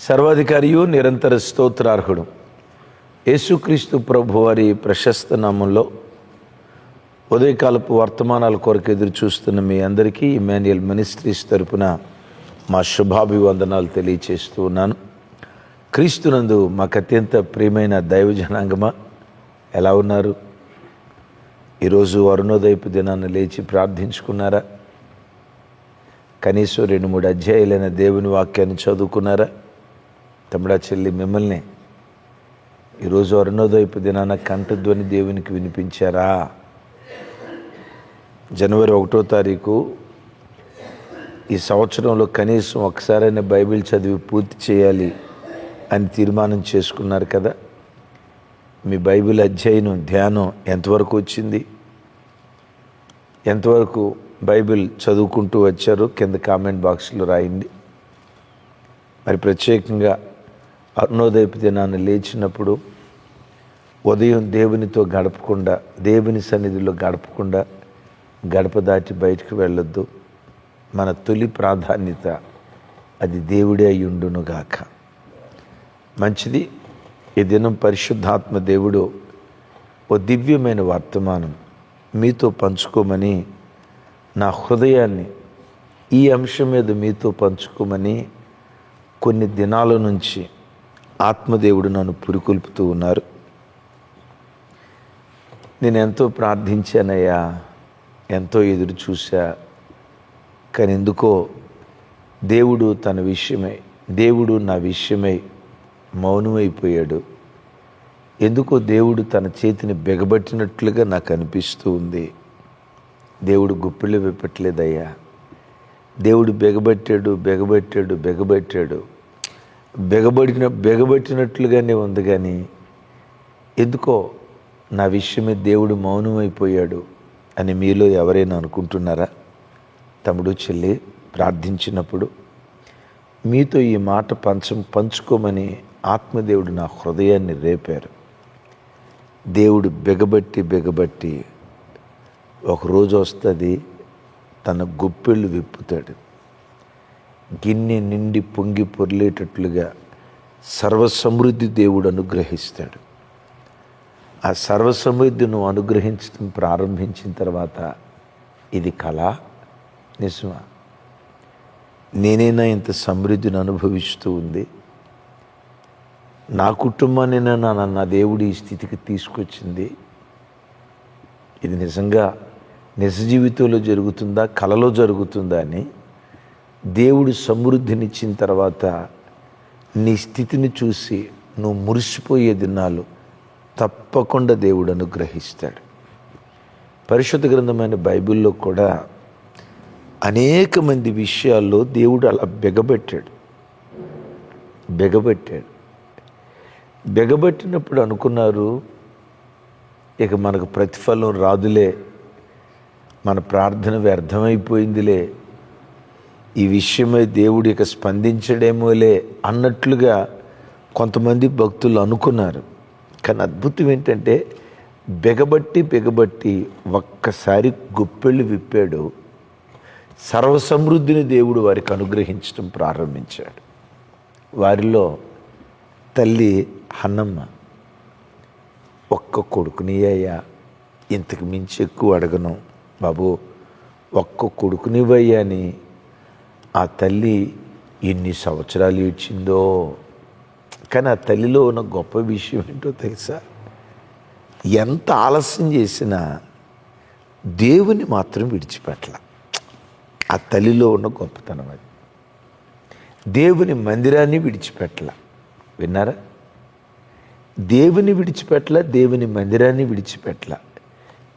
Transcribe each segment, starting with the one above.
సర్వాధికారియు నిరంతర స్తోత్రార్హుడు. యేసుక్రీస్తు ప్రభు వారి ప్రశస్త నామంలో ఉదయకాలపు వర్తమానాల కొరకు ఎదురు చూస్తున్న మీ అందరికీ ఇమాన్యుయల్ మినిస్ట్రీస్ తరపున మా శుభాభివందనాలు తెలియచేస్తూ ఉన్నాను. క్రీస్తునందు మాకు అత్యంత ప్రియమైన దైవజనాంగమా ఎలా ఉన్నారు? ఈరోజు అరుణోదయపు దినాన్ని లేచి ప్రార్థించుకున్నారా? కనీసం రెండు మూడు అధ్యాయులైన దేవుని వాక్యాన్ని చదువుకున్నారా? తమ్ముడా చెల్లి మిమ్మల్ని ఈరోజు అరుణోదయపు దినాన కంఠధ్వని దేవునికి వినిపించారా? జనవరి ఒకటో తారీఖు ఈ సంవత్సరంలో కనీసం ఒకసారైనా బైబిల్ చదివి పూర్తి చేయాలి అని తీర్మానం చేసుకున్నారు కదా. మీ బైబిల్ అధ్యయనం ధ్యానం ఎంతవరకు వచ్చింది? ఎంతవరకు బైబిల్ చదువుకుంటూ వచ్చారో కింద కామెంట్ బాక్స్లో రాయండి. మరి ప్రత్యేకంగా అరుణోదయపు దినాన్ని లేచినప్పుడు ఉదయం దేవునితో గడపకుండా దేవుని సన్నిధిలో గడపకుండా గడప దాటి బయటకు వెళ్ళొద్దు. మన తొలి ప్రాధాన్యత అది దేవుడే అయి మంచిది ఈ దినం పరిశుద్ధాత్మ దేవుడు ఓ దివ్యమైన వర్తమానం మీతో పంచుకోమని నా హృదయాన్ని ఈ అంశం మీద మీతో పంచుకోమని కొన్ని దినాల నుంచి ఆత్మదేవుడు నన్ను పురికొల్పుతూ ఉన్నారు. నేను ఎంతో ప్రార్థించానయ్యా ఎంతో ఎదురు చూశా కానీ ఎందుకో దేవుడు తన విషయమై దేవుడు నా విషయమై మౌనమైపోయాడు. ఎందుకో దేవుడు తన చేతిని బిగబట్టినట్లుగా నాకు అనిపిస్తూ ఉంది. దేవుడు గుప్పిళ్ళు విప్పట్లేదయ్యా. దేవుడు బెగబట్టాడు బెగబట్టాడు బెగబట్టాడు. బెగబడిన బెగబట్టినట్లుగానే ఉంది కానీ ఎందుకో నా విషయమే దేవుడు మౌనమైపోయాడు అని మీలో ఎవరైనా అనుకుంటున్నారా? తమ్ముడు చెల్లి ప్రార్థించినప్పుడు మీతో ఈ మాట పంచం పంచుకోమని ఆత్మదేవుడు నా హృదయాన్ని రేపారు. దేవుడు బెగబట్టి బెగబట్టి ఒకరోజు వస్తుంది తన గుప్పెళ్ళు విప్పుతాడు. గిన్నె నిండి పొంగి పొర్లేటట్లుగా సర్వసమృద్ధి దేవుడు అనుగ్రహిస్తాడు. ఆ సర్వసమృద్ధి నువ్వు అనుగ్రహించడం ప్రారంభించిన తర్వాత ఇది కళ? నిజమా? నేనైనా ఇంత సమృద్ధిని అనుభవిస్తూ ఉంది. నా కుటుంబాన్ని నా నా దేవుడు ఈ స్థితికి తీసుకొచ్చింది. ఇది నిజంగా నిజ జీవితంలో జరుగుతుందా కలలో జరుగుతుందా అని దేవుడు సమృద్ధినిచ్చిన తర్వాత నీ స్థితిని చూసి నువ్వు మురిసిపోయే దినాలు తప్పకుండా దేవుడు అనుగ్రహిస్తాడు. పరిశుద్ధ గ్రంథమైన బైబిల్లో కూడా అనేక మంది విషయాల్లో దేవుడు అలా బెగబెట్టాడు. బెగబెట్టాడు. బెగబెట్టినప్పుడు అనుకున్నారు ఇక మనకు ప్రతిఫలం రాదులే మన ప్రార్థన వ్యర్థమైపోయిందిలే ఈ విషయమై దేవుడు ఇక స్పందించడేమోలే అన్నట్లుగా కొంతమంది భక్తులు అనుకున్నారు. కానీ అద్భుతం ఏంటంటే బెగబట్టి బెగబట్టి ఒక్కసారి గుప్పెళ్ళు విప్పాడు. సర్వసమృద్ధిని దేవుడు వారికి అనుగ్రహించడం ప్రారంభించాడు. వారిలో తల్లి హన్నమ్మ ఒక్క కొడుకుని అయ్యా ఇంతకు మించి ఎక్కువ అడగను. బాబు ఒక్క కొడుకునివయ్యా అని ఆ తల్లి ఎన్ని సంవత్సరాలు ఇచ్చిందో కానీ ఆ తల్లిలో ఉన్న గొప్ప విషయం ఏంటో తెలుసా? ఎంత ఆలస్యం చేసినా దేవుని మాత్రం విడిచిపెట్టల. ఆ తల్లిలో ఉన్న గొప్పతనం అది. దేవుని మందిరాన్ని విడిచిపెట్టల. విన్నారా? దేవుని విడిచిపెట్టల దేవుని మందిరాన్ని విడిచిపెట్టల.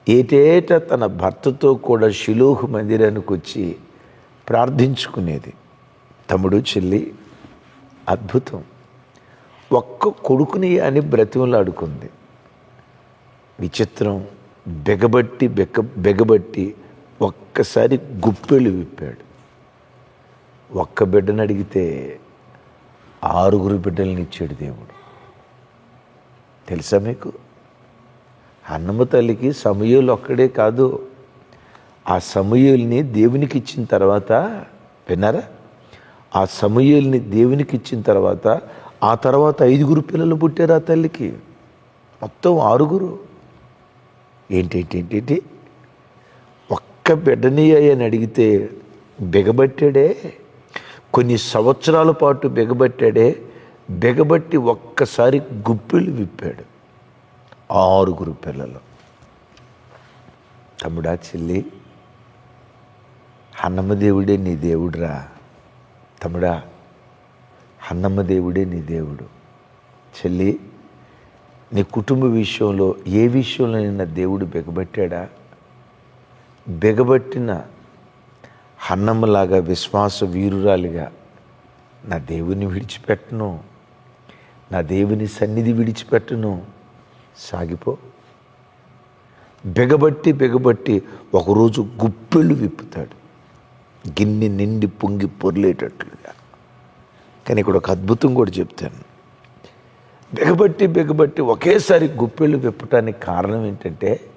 ఏటేటా తన భర్తతో కూడా శిలోహు మందిరానికి వచ్చి ప్రార్థించుకునేది. తమ్ముడు చెల్లి అద్భుతం. ఒక్క కొడుకుని అని బ్రతిమలాడుకుంది. విచిత్రం బెగబట్టి బెక్క బెగబట్టి ఒక్కసారి గుప్పెళ్ళు విప్పాడు. ఒక్క బిడ్డను అడిగితే ఆరుగురు బిడ్డల్ని ఇచ్చాడు దేవుడు. తెలుసా మీకు? అన్నమ్మ తల్లికి సమయంలో ఒక్కడే కాదు. ఆ సమయుల్ని దేవునికి ఇచ్చిన తర్వాత విన్నారా? ఆ సమూయేల్ని దేవునికి ఇచ్చిన తర్వాత ఆ తర్వాత ఐదుగురు పిల్లలు పుట్టారు ఆ తల్లికి. మొత్తం ఆరుగురు. ఏంటేంటేంటి ఒక్క బిడ్డని అని అడిగితే బిగబట్టాడే కొన్ని సంవత్సరాల పాటు బిగబట్టాడే బిగబట్టి ఒక్కసారి గుప్పిలు విప్పాడు. ఆరుగురు పిల్లలు. తమ్ముడా చెల్లి హన్నమ్మ దేవుడే నీ దేవుడురా. తమ్ముడా హన్నమ్మ దేవుడే నీ దేవుడు. చెల్లి నీ కుటుంబ విషయంలో ఏ విషయంలో నిన్న దేవుడు బెగబట్టాడా? బెగబట్టిన హన్నమ్మలాగా విశ్వాస వీరురాలిగా నా దేవుని విడిచిపెట్టను. నా దేవుని సన్నిధి విడిచిపెట్టను. సాగిపో. బెగబట్టి బెగబట్టి ఒకరోజు గుప్పెళ్ళు విప్పుతాడు. గిన్నె నిండి పొంగి పొర్లేటట్లుగా. కానీ ఇక్కడ ఒక అద్భుతం కూడా చెప్తాను. బిగబట్టి బిగబట్టి ఒకేసారి గుప్పెళ్ళు విప్పటానికి కారణం ఏంటంటే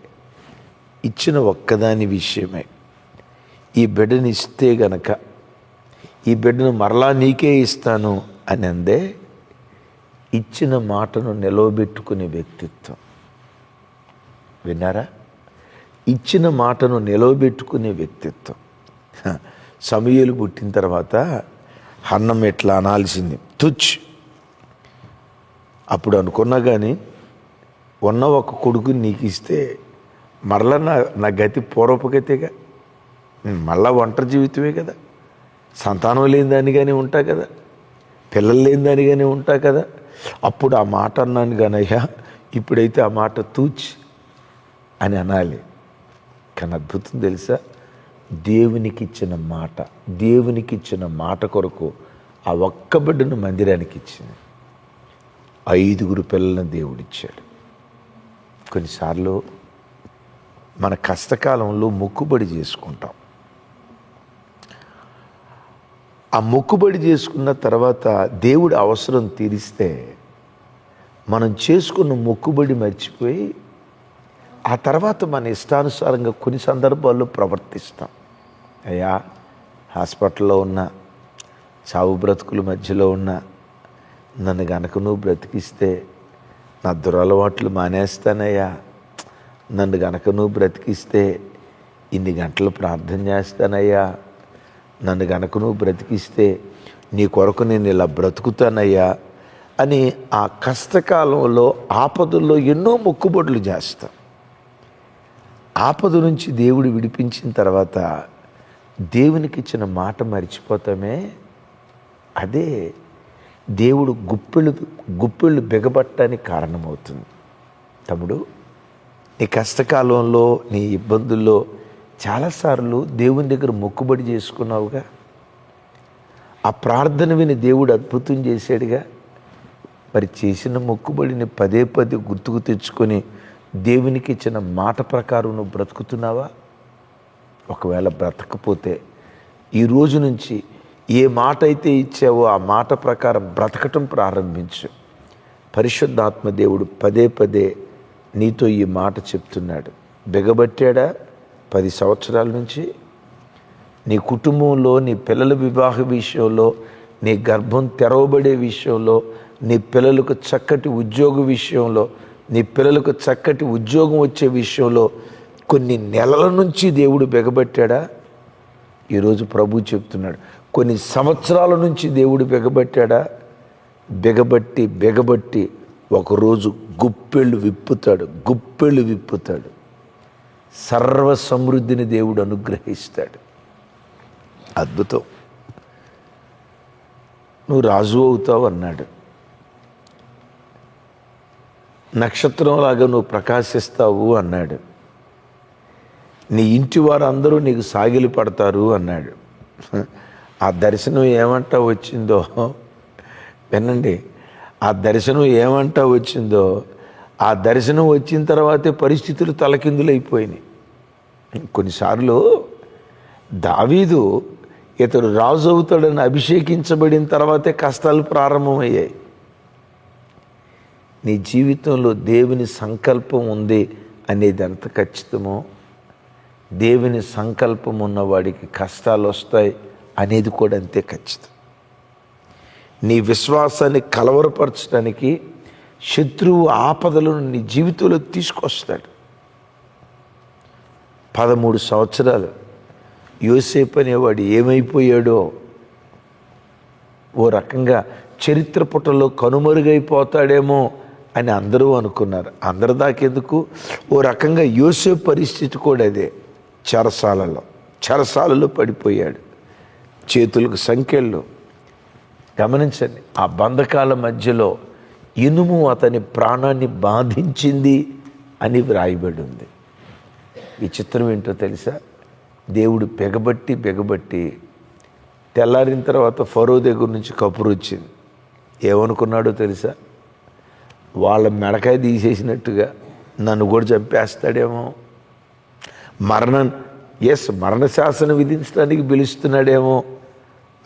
ఇచ్చిన ఒక్కదాని విషయమే. ఈ బిడ్డని ఇస్తే గనక ఈ బిడ్డను మరలా నీకే ఇస్తాను అని అందే ఇచ్చిన మాటను నిలవబెట్టుకునే వ్యక్తిత్వం. విన్నారా? ఇచ్చిన మాటను నిలవబెట్టుకునే వ్యక్తిత్వం. సమయలు పుట్టిన తర్వాత అన్నం ఎట్లా అనాల్సింది? తుచ్. అప్పుడు అనుకున్నా కానీ ఉన్న ఒక కొడుకుని నీకు ఇస్తే మరలా నా నా గతి పూర్వపగతిగా. మళ్ళా ఒంటరి జీవితమే కదా. సంతానం లేని దానిగానే ఉంటా కదా. పిల్లలు లేని దానిగానే ఉంటా కదా. అప్పుడు ఆ మాట అన్నాను కానయ్యా ఇప్పుడైతే ఆ మాట తూచి అని అనాలి. కానీ అద్భుతం తెలుసా? దేవునికి ఇచ్చిన మాట దేవునికి ఇచ్చిన మాట కొరకు ఆ ఒక్క బిడ్డను మందిరానికి ఇచ్చింది. ఐదుగురు పిల్లలను దేవుడిచ్చాడు. కొన్నిసార్లు మన కష్టకాలంలో మొక్కుబడి చేసుకుంటాం. ఆ మొక్కుబడి చేసుకున్న తర్వాత దేవుడి అవసరం తీరిస్తే మనం చేసుకున్న మొక్కుబడి మర్చిపోయి ఆ తర్వాత మన ఇష్టానుసారంగా కొన్ని సందర్భాల్లో ప్రవర్తిస్తాం. అయ్యా హాస్పిటల్లో ఉన్న చావు బ్రతుకుల మధ్యలో ఉన్న నన్ను గనక నువ్వు బ్రతికిస్తే నా దురలవాట్లు మానేస్తానయ్యా. నన్ను గనక నువ్వు బ్రతికిస్తే ఇన్ని గంటలు ప్రార్థన చేస్తానయ్యా. నన్ను గనక నువ్వు బ్రతికిస్తే నీ కొరకు నేను ఇలా బ్రతుకుతానయ్యా అని ఆ కష్టకాలంలో ఆపదల్లో ఎన్నో మొక్కుబడులు చేస్తాం. ఆపద నుంచి దేవుడు విడిపించిన తర్వాత దేవునికి ఇచ్చిన మాట మర్చిపోతామే? అదే దేవుడు గుప్పెళ్ళు గుప్పెళ్ళు బిగబట్టడానికి కారణమవుతుంది. తమ్ముడు నీ కష్టకాలంలో నీ ఇబ్బందుల్లో చాలాసార్లు దేవుని దగ్గర మొక్కుబడి చేసుకున్నావుగా? ఆ ప్రార్థన విని దేవుడు అద్భుతం చేశాడుగా? మరి చేసిన మొక్కుబడిని పదే పదే గుర్తుకు తెచ్చుకొని దేవునికి ఇచ్చిన మాట ప్రకారం నువ్వు బ్రతుకుతున్నావా? ఒకవేళ బ్రతకపోతే ఈ రోజు నుంచి ఏ మాట అయితే ఇచ్చావో ఆ మాట ప్రకారం బ్రతకటం ప్రారంభించు. పరిశుద్ధాత్మ దేవుడు పదే పదే నీతో ఈ మాట చెప్తున్నాడు. బిగబట్టాడా? పది సంవత్సరాల నుంచి. నీ కుటుంబంలో నీ పిల్లల వివాహ విషయంలో నీ గర్భం తెరవబడే విషయంలో నీ పిల్లలకు చక్కటి ఉద్యోగ విషయంలో నీ పిల్లలకు చక్కటి ఉద్యోగం వచ్చే విషయంలో కొన్ని నెలల నుంచి దేవుడు బెగబెట్టాడా? ఈరోజు ప్రభు చెప్తున్నాడు. కొన్ని సంవత్సరాల నుంచి దేవుడు బెగబెట్టాడా? బెగబట్టి బెగబట్టి ఒకరోజు గుప్పెళ్ళు విప్పుతాడు గుప్పెళ్ళు విప్పుతాడు. సర్వ సమృద్ధిని దేవుడు అనుగ్రహిస్తాడు. అద్భుతం. నువ్వు రాజు అవుతావు అన్నాడు. నక్షత్రంలాగా నువ్వు ప్రకాశిస్తావు అన్నాడు. నీ ఇంటి వారందరూ నీకు సాగిలి పడతారు అన్నాడు. ఆ దర్శనం ఏమంటా వచ్చిందో వినండి. ఆ దర్శనం ఏమంటా వచ్చిందో ఆ దర్శనం వచ్చిన తర్వాతే పరిస్థితులు తలకిందులైపోయినాయి కొన్నిసార్లు దావీదు ఇతడు రాజు అవుతాడని అభిషేకించబడిన తర్వాతే కష్టాలు ప్రారంభమయ్యాయి. నీ జీవితంలో దేవుని సంకల్పం ఉంది అనేది ఎంత ఖచ్చితమో దేవుని సంకల్పం ఉన్నవాడికి కష్టాలు వస్తాయి అనేది కూడా అంతే ఖచ్చితం. నీ విశ్వాసాన్ని కలవరపరచడానికి శత్రువు ఆపదలను నీ జీవితంలో తీసుకొస్తాడు. పదమూడు సంవత్సరాలు యోసేపు అనేవాడు ఏమైపోయాడో ఓ రకంగా చరిత్ర పుటల్లో కనుమరుగైపోతాడేమో అని అందరూ అనుకున్నారు. అందరి దాకెందుకు? ఓ రకంగా యూసే పరిస్థితి కూడా అదే. చెరసాలలో చెరసాలలో పడిపోయాడు. చేతులకు సంఖ్యలు గమనించండి ఆ బంధకాల మధ్యలో ఇనుము అతని ప్రాణాన్ని బాధించింది అని వ్రాయబడి ఉంది. ఈ చిత్రం ఏంటో తెలుసా? దేవుడు బెగబట్టి బెగబట్టి తెల్లారిన తర్వాత ఫరో దగ్గర నుంచి కబురు వచ్చింది. ఏమనుకున్నాడో తెలుసా? వాళ్ళ మెడకాయ తీసేసినట్టుగా నన్ను కూడా చంపేస్తాడేమో. మరణం ఎస్ మరణశాసనం విధించడానికి పిలుస్తున్నాడేమో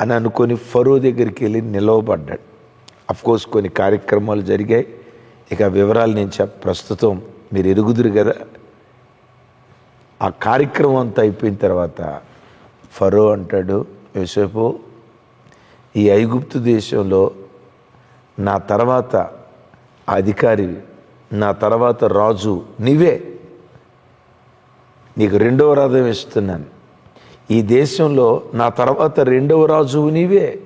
అని అనుకొని ఫరో దగ్గరికి వెళ్ళి నిలవబడ్డాడు. అఫ్కోర్స్ కొన్ని కార్యక్రమాలు జరిగాయి. ఇక వివరాలు నేను చెప్ ప్రస్తుతం మీరు ఎరుగుదురు కదా. ఆ కార్యక్రమం అంతా అయిపోయిన తర్వాత ఫరో అంటాడు యోసేపు ఈ ఐగుప్తు దేశంలో నా తర్వాత అధికారి నా తర్వాత రాజు నీవే. నీకు రెండవ రథం ఇస్తున్నాను ఈ దేశంలో నా తర్వాత రెండవ రాజువు నీవే.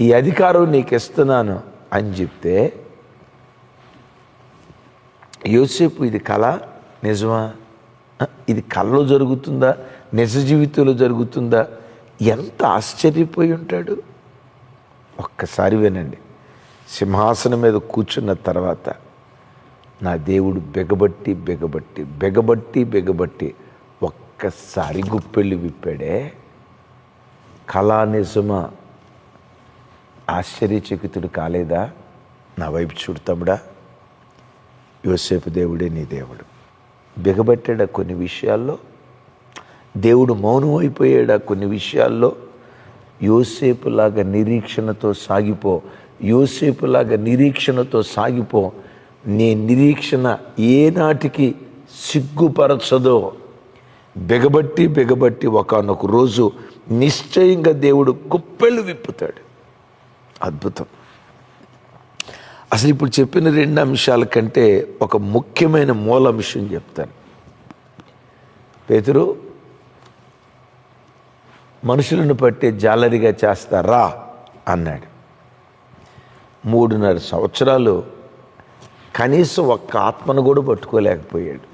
ఈ అధికారం నీకు ఇస్తున్నాను అని చెప్తే యోసేపు ఇది కళ నిజమా? ఇది కళలో జరుగుతుందా? నిజ జీవితంలో జరుగుతుందా? ఎంత ఆశ్చర్యపోయి ఉంటాడు? ఒక్కసారి వినండి. సింహాసనం మీద కూర్చున్న తర్వాత నా దేవుడు బెగబట్టి బెగబట్టి బెగబట్టి బెగబట్టి ఒక్కసారి గుప్పెళ్ళు విప్పాడే. కళా నిజమ ఆశ్చర్యచకితుడు కాలేదా? నా వైపు చూడతాముడా యోసేపు దేవుడే నీ దేవుడు. బిగబట్టాడా కొన్ని విషయాల్లో? దేవుడు మౌనం అయిపోయాడా కొన్ని విషయాల్లో? యోసేపులాగా నిరీక్షణతో సాగిపో యోసేపులాగా నిరీక్షణతో సాగిపో. నీ నిరీక్షణ ఏనాటికి సిగ్గుపరచదో. బిగబట్టి బిగబట్టి ఒకనొక రోజు నిశ్చయంగా దేవుడు కుప్పెళ్ళు విప్పుతాడు. అద్భుతం. అసలు ఇప్పుడు చెప్పిన రెండు అంశాల కంటే ఒక ముఖ్యమైన మూల అంశం చెప్తాను. పేతురు మనుషులను పట్టే జాలరిగా చేస్తారా? అన్నాడు. మూడున్నర సంవత్సరాలు కనీసం ఒక్క ఆత్మను కూడా పట్టుకోలేకపోయాడు.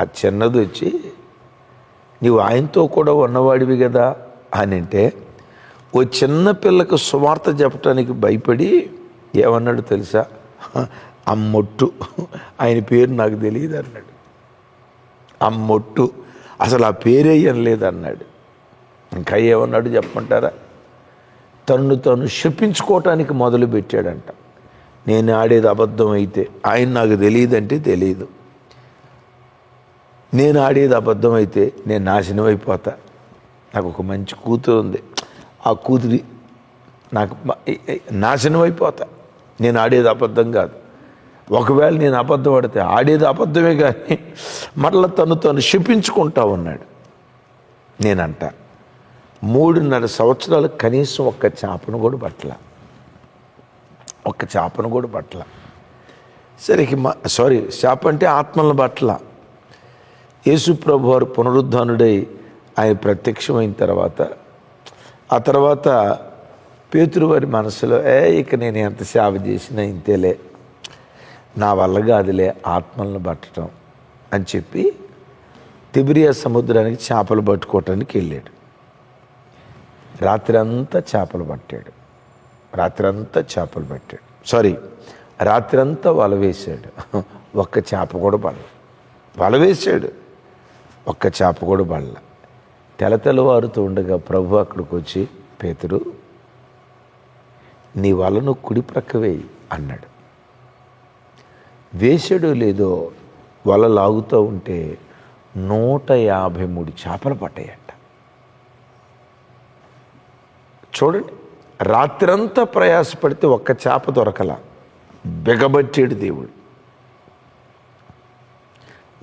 ఆ చిన్నది వచ్చి నీవు ఆయనతో కూడా ఉన్నవాడివి కదా? అని అంటే ఓ చిన్న పిల్లకు సువార్త చెప్పడానికి భయపడి ఏమన్నాడు తెలుసా? అమ్మొట్టు ఆయన పేరు నాకు తెలియదు అన్నాడు. అమ్మొట్టు అసలు ఆ పేరే అన్నాడు ఇంకా ఏమన్నాడు చెప్పమంటారా? తను తను శపించుకోవటానికి మొదలుపెట్టాడంట. నేను ఆడేది అబద్ధం అయితే ఆయన నాకు తెలియదంటే తెలియదు. నేను ఆడేది అబద్ధం అయితే నేను నాశనం అయిపోతా. నాకు ఒక మంచి కూతురు ఉంది. ఆ కూతురి నాకు నాశనం అయిపోతా. నేను ఆడేది అబద్ధం కాదు. ఒకవేళ నేను అబద్ధం ఆడితే ఆడేది అబద్ధమే కానీ మరలా తను తను శపించుకుంటా ఉన్నాడు. నేనంట. మూడున్నర సంవత్సరాలు కనీసం ఒక్క చేపను కూడా పట్టల. ఒక్క చేపను కూడా పట్టల. సరే మా సారీ చేప అంటే ఆత్మలను పట్టల. యేసుప్రభు వారు పునరుద్ధానుడై ఆయన ప్రత్యక్షమైన తర్వాత ఆ తర్వాత పేతురు వారి మనసులో ఏ ఇక నేను ఎంత సేవ చేసినా ఇంతేలే. నా వల్ల కాదులే ఆత్మలను పట్టడం అని చెప్పి తిబిరియా సముద్రానికి చేపలు పట్టుకోవటానికి వెళ్ళాడు. రాత్రి అంతా చేపలు పట్టాడు. రాత్రి అంతా చేపలు పట్టాడు. సారీ రాత్రి అంతా వల వేశాడు. ఒక్క చేప కూడా పడల. వల వేశాడు. ఒక్క చేప కూడా పడల. తెలతెలవారుతూ ఉండగా ప్రభు అక్కడికి వచ్చి పేతురు నీ వలను కుడి ప్రక్కవేయి అన్నాడు. వేసాడో లేదో వల లాగుతూ ఉంటే నూట యాభై మూడు చేపలు పట్టాయండి చూడండి రాత్రంతా ప్రయాసపడితే ఒక్క చేప దొరకల. బిగబట్టాడు దేవుడు.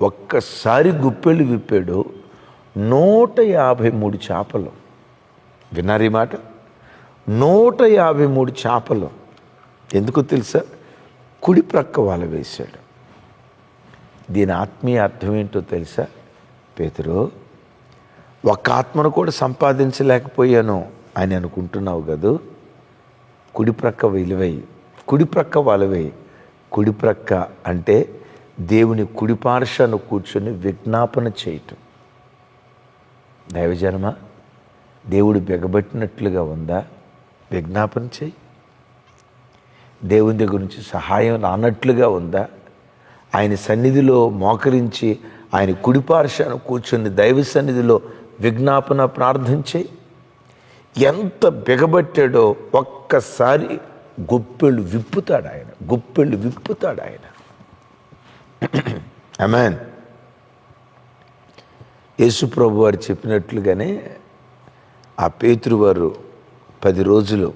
ఒక్కసారి గుప్పెళ్ళు విప్పాడు నూట యాభై మూడు చేపలు. విన్నారు ఈ మాట? నూట యాభై మూడు చేపలు. ఎందుకు తెలుసా? కుడి ప్రక్క వాళ్ళ వేశాడు. దీని ఆత్మీయ అర్థం ఏంటో తెలుసా? పేతురు ఒక్క ఆత్మను కూడా సంపాదించలేకపోయాను. అని అనుకుంటున్నావు కదూ? కుడిప్రక్క విలువై కుడిప్రక్క వలవై కుడిప్రక్క అంటే దేవుని కుడి కూర్చొని విజ్ఞాపన చేయటం. దైవజన్మ దేవుడు బెగబట్టినట్లుగా ఉందా? విజ్ఞాపన చేయి. దేవుని దగ్గర నుంచి సహాయం రానట్లుగా ఉందా? ఆయన సన్నిధిలో మోకరించి ఆయన కుడిపార్శాను కూర్చొని దైవ సన్నిధిలో విజ్ఞాపన ప్రార్థన చేయి. ఎంత బిగబట్టాడో ఒక్కసారి గుప్పెళ్ళు విప్పుతాడు ఆయన. గుప్పెళ్ళు విప్పుతాడు ఆయన. అమెన్ యేసుప్రభు వారు చెప్పినట్లుగానే ఆ పేతురువారు పది రోజులు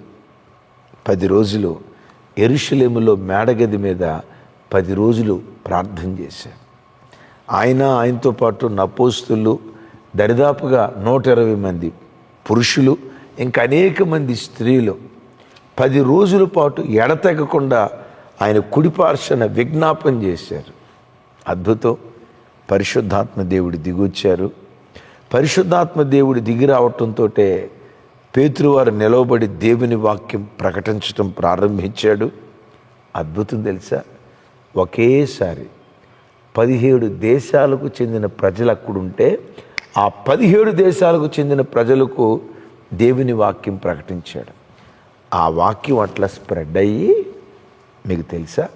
పది రోజులు ఎరుషలేములో మేడగది మీద పది రోజులు ప్రార్థన చేశారు. ఆయన ఆయనతో పాటు నపోస్తులు దరిదాపుగా నూట ఇరవై మంది పురుషులు ఇంకా అనేక మంది స్త్రీలు పది రోజుల పాటు ఎడతెగకుండా ఆయన కుడిపార్శ్వన విజ్ఞాపం చేశారు. అద్భుతం. పరిశుద్ధాత్మ దేవుడు దిగొచ్చారు. పరిశుద్ధాత్మ దేవుడు దిగి రావటంతో పేతురువారు నిలవబడి దేవుని వాక్యం ప్రకటించడం ప్రారంభించాడు. అద్భుతం తెలుసా? ఒకేసారి పదిహేడు దేశాలకు చెందిన ప్రజలు అక్కడుంటే ఆ పదిహేడు దేశాలకు చెందిన ప్రజలకు దేవుని వాక్యం ప్రకటించాడు. ఆ వాక్యం అట్లా స్ప్రెడ్ అయ్యి మీకు తెలుసా?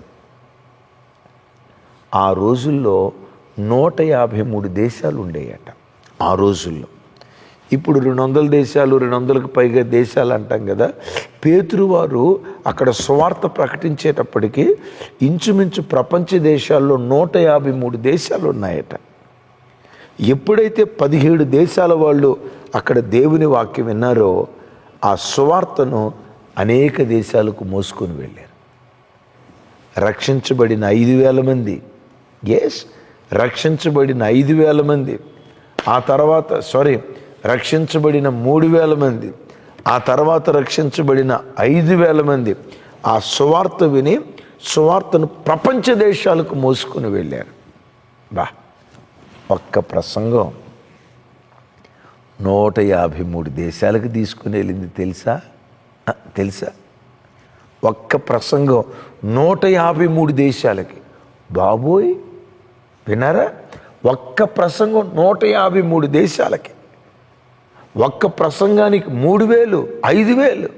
ఆ రోజుల్లో నూట యాభై మూడు దేశాలు ఉండేయట. ఆ రోజుల్లో. ఇప్పుడు రెండు వందల దేశాలు రెండు వందలకు పైగా దేశాలు అంటాం కదా. పేతురు వారు అక్కడ స్వార్థ ప్రకటించేటప్పటికీ ఇంచుమించు ప్రపంచ దేశాల్లో నూట యాభై మూడు దేశాలు ఉన్నాయట. ఎప్పుడైతే పదిహేడు దేశాల వాళ్ళు అక్కడ దేవుని వాక్యం విన్నారో ఆ సువార్తను అనేక దేశాలకు మోసుకొని వెళ్ళారు. రక్షించబడిన ఐదు వేల మంది. ఎస్ రక్షించబడిన ఐదు వేల మంది. ఆ తర్వాత సారీ రక్షించబడిన మూడు వేల మంది. ఆ తర్వాత రక్షించబడిన ఐదు వేల మంది. ఆ సువార్త విని సువార్తను ప్రపంచ దేశాలకు మోసుకొని వెళ్ళారు. బా. ఒక్క ప్రసంగం నూట యాభై మూడు దేశాలకు తీసుకుని వెళ్ళింది తెలుసా? తెలుసా? ఒక్క ప్రసంగం నూట యాభై మూడు దేశాలకి. బాబోయ్! విన్నారా? ఒక్క ప్రసంగం నూట యాభై మూడు దేశాలకి. ఒక్క ప్రసంగానికి మూడు వేలు ఐదు వేలు.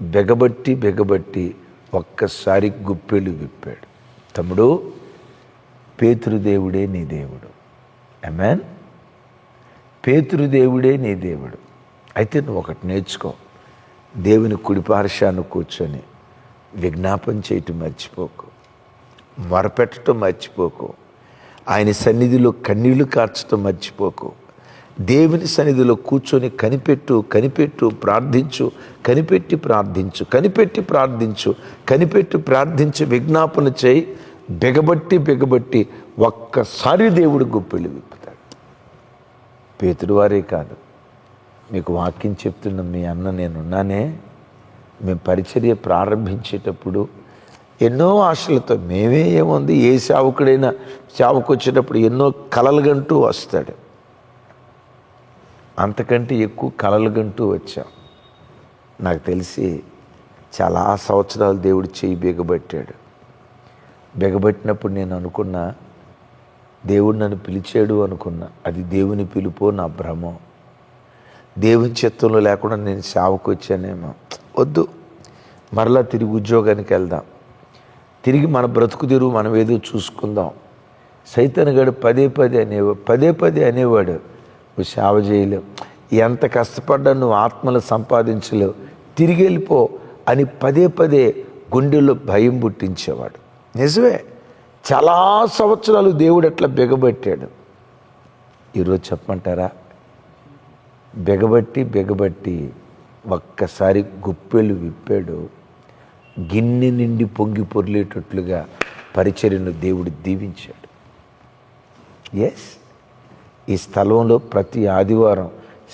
బెగబట్టి బెగబట్టి ఒక్కసారి గుప్పెలు విప్పాడు. తమ్ముడు పేతృదేవుడే నీ దేవుడు. అమెన్ పేతృదేవుడే నీ దేవుడు. అయితే నువ్వు ఒకటి నేర్చుకో. దేవుని కుడిపార్శాన్ని కూర్చొని విజ్ఞాపం చేయటం మర్చిపోకు. మొరపెట్టడం మర్చిపోకు. ఆయన సన్నిధిలో కన్నీళ్ళు కార్చడం మర్చిపోకు. దేవుని సన్నిధిలో కూర్చొని కనిపెట్టు కనిపెట్టు ప్రార్థించు కనిపెట్టి ప్రార్థించు కనిపెట్టి ప్రార్థించు కనిపెట్టి ప్రార్థించి విజ్ఞాపన చేయి. బిగబట్టి బిగబట్టి ఒక్కసారి దేవుడు గుప్పెళ్ళు విప్పుతాడు. పేతుడు వారే కాదు. మీకు వాక్యం చెప్తున్న మీ అన్న నేనున్నానే. మేము పరిచర్య ప్రారంభించేటప్పుడు ఎన్నో ఆశలతో మేమే ఏముంది ఏ సేవకుడైనా సేవకు వచ్చేటప్పుడు ఎన్నో కలలుగంటూ వస్తాడు. అంతకంటే ఎక్కువ కలలుగంటూ వచ్చాం. నాకు తెలిసి చాలా సంవత్సరాలు దేవుడు చేయి బిగబట్టాడు. బెగబెట్టినప్పుడు నేను అనుకున్నా దేవుడు నన్ను పిలిచాడు అనుకున్నా అది దేవుని పిలుపో నా భ్రమం. దేవుని చిత్తంలో లేకుండా నేను సేవకు వచ్చానేమో వద్దు. మరలా తిరిగి ఉద్యోగానికి వెళ్దాం. తిరిగి మన బ్రతుకు తెరువు మనం ఏదో చూసుకుందాం. సైతన్గాడు పదే పదే అనేవాడు పదే పదే అనేవాడు. నువ్వు సేవ చేయలేవు. ఎంత కష్టపడ్డా నువ్వు ఆత్మలు సంపాదించలేవు. తిరిగి వెళ్ళిపో అని పదే పదే గుండెల్లో భయం పుట్టించేవాడు. నిజమే. చాలా సంవత్సరాలు దేవుడు అట్లా బిగబట్టాడు? ఈరోజు చెప్పమంటారా? బిగబట్టి బిగబట్టి ఒక్కసారి గుప్పెలు విప్పాడు. గిన్నె నిండి పొంగి పొర్లేటట్లుగా పరిచర్యను దేవుడు దీవించాడు. ఎస్ ఈ స్థలంలో ప్రతి ఆదివారం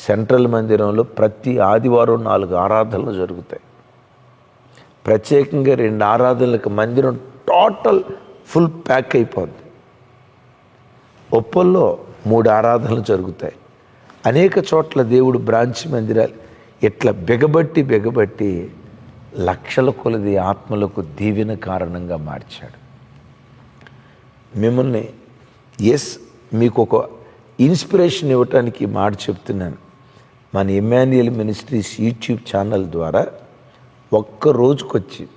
సెంట్రల్ మందిరంలో ప్రతి ఆదివారం నాలుగు ఆరాధనలు జరుగుతాయి. ప్రత్యేకంగా రెండు ఆరాధనలకు మందిరం టోటల్ ఫుల్ ప్యాక్ అయిపోద్ది. ఒప్పల్లో మూడు ఆరాధనలు జరుగుతాయి. అనేక చోట్ల దేవుడు బ్రాంచ్ మందిరాలు ఇట్లా బిగబట్టి బిగబట్టి లక్షల కొలది ఆత్మలకు దీవెన కారణంగా మార్చాడు. మిమ్మల్ని ఎస్ మీకు ఒక ఇన్స్పిరేషన్ ఇవ్వటానికి మాట చెప్తున్నాను. మన ఇమాన్యుయల్ మినిస్ట్రీస్ యూట్యూబ్ ఛానల్ ద్వారా ఒక్క రోజుకొచ్చి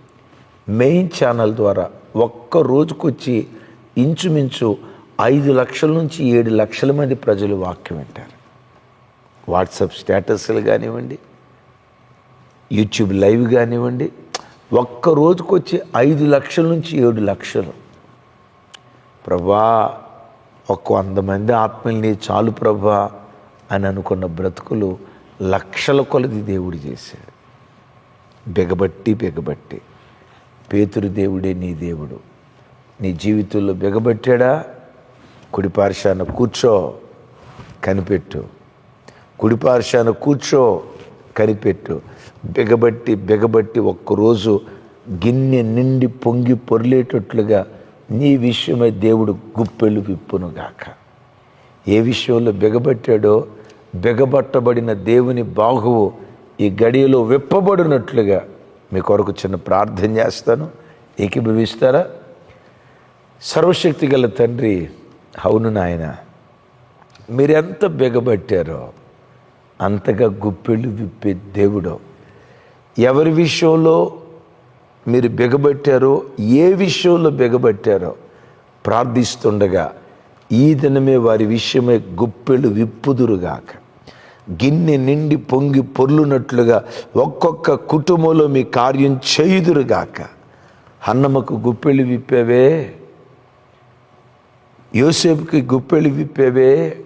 మెయిన్ ఛానల్ ద్వారా ఒక్క రోజుకొచ్చి ఇంచుమించు ఐదు లక్షల నుంచి ఏడు లక్షల మంది ప్రజలు వాక్యం వింటారు. వాట్సాప్ స్టేటస్లు కానివ్వండి యూట్యూబ్ లైవ్ కానివ్వండి ఒక్క రోజుకొచ్చి ఐదు లక్షల నుంచి ఏడు లక్షలు. ప్రభా ఒక వంద మంది ఆత్మల్ని చాలు ప్రభా అని అనుకున్న బ్రతుకులు లక్షల కొలది దేవుడు చేశాడు. బిగబట్టి బిగబట్టి పేతురు దేవుడే నీ దేవుడు. నీ జీవితంలో బిగబట్టాడా? కుడిపార్శాన కూర్చో కనిపెట్టు. కుడిపార్శాన కూర్చో కనిపెట్టు. బిగబట్టి బిగబట్టి ఒక్కరోజు గిన్నె నిండి పొంగి పొర్లేటట్లుగా నీ విషయమై దేవుడు గుప్పెలు విప్పునుగాక. ఏ విషయంలో బిగబట్టాడో బిగబట్టబడిన దేవుని బాహువు ఈ గడియలో విప్పబడినట్లుగా మీ కొరకు చిన్న ప్రార్థన చేస్తాను. ఏకీభవిస్తారా? సర్వశక్తి గల తండ్రి అవును నాయన మీరెంత బిగబట్టారో అంతగా గుప్పెళ్ళు విప్పే దేవుడు. ఎవరి విషయంలో మీరు బిగబట్టారో ఏ విషయంలో బిగబట్టారో ప్రార్థిస్తుండగా ఈ దినమే వారి విషయమే గుప్పెళ్ళు విప్పుదురుగాక. గిన్నె నిండి పొంగి పొర్లునట్లుగా ఒక్కొక్క కుటుంబంలో మీ కార్యం చేయుదురుగాక. అన్నమ్మకు గుప్పెళ్ళు విప్పేవే. యోసేపుకి గుప్పెళ్ళు విప్పేవే.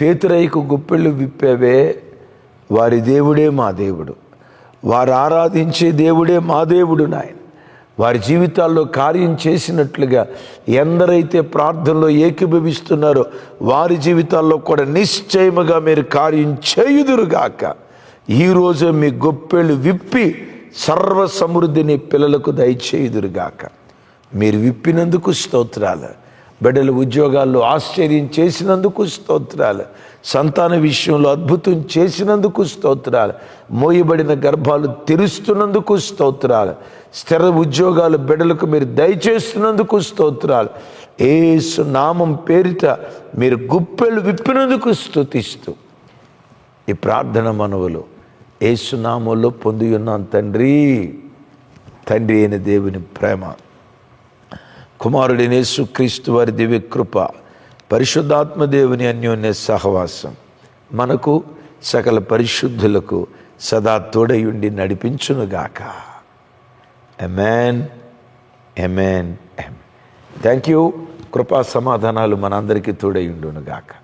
పేతురయ్యకు గుప్పెళ్ళు విప్పేవే. వారి దేవుడే మా దేవుడు. వారు ఆరాధించే దేవుడే మా దేవుడు నాయన. వారి జీవితాల్లో కార్యం చేసినట్లుగా ఎందరైతే ప్రార్థనలో ఏకీభవిస్తున్నారో వారి జీవితాల్లో కూడా నిశ్చయముగా మీరు కార్యం చేయుదురుగాక. ఈరోజు మీ గొప్పెళ్ళు విప్పి సర్వ సమృద్ధిని పిల్లలకు దయచేయుదురుగాక. మీరు విప్పినందుకు స్తోత్రాలు. బిడ్డల ఉద్యోగాల్లో ఆశ్చర్యం చేసినందుకు స్తోత్రాలు. సంతాన విషయంలో అద్భుతం చేసినందుకు స్తోత్రాలు. మోయబడిన గర్భాలు తెరుస్తున్నందుకు స్తోత్రాలు. స్థిర ఉద్యోగాలు బిడ్డలకు మీరు దయచేస్తున్నందుకు స్తోత్రాలు. ఏసు నామం పేరిట మీరు గుప్పెలు విప్పినందుకు స్తుతిస్తూ. ఈ ప్రార్థన మనవులు ఏసునామంలో పొంది ఉన్నాం తండ్రి. తండ్రి అయిన దేవుని ప్రేమ. కుమారుడినేసు యేసుక్రీస్తు వారి దివ్య కృప పరిశుద్ధాత్మ దేవుని అన్యోన్య సహవాసం మనకు సకల పరిశుద్ధులకు సదా తోడయుండి నడిపించునుగాక. ఎమెన్ ఎమెన్ ఎమ్ థ్యాంక్ యూ కృపా సమాధానాలు మనందరికీ తోడయుండునుగాక.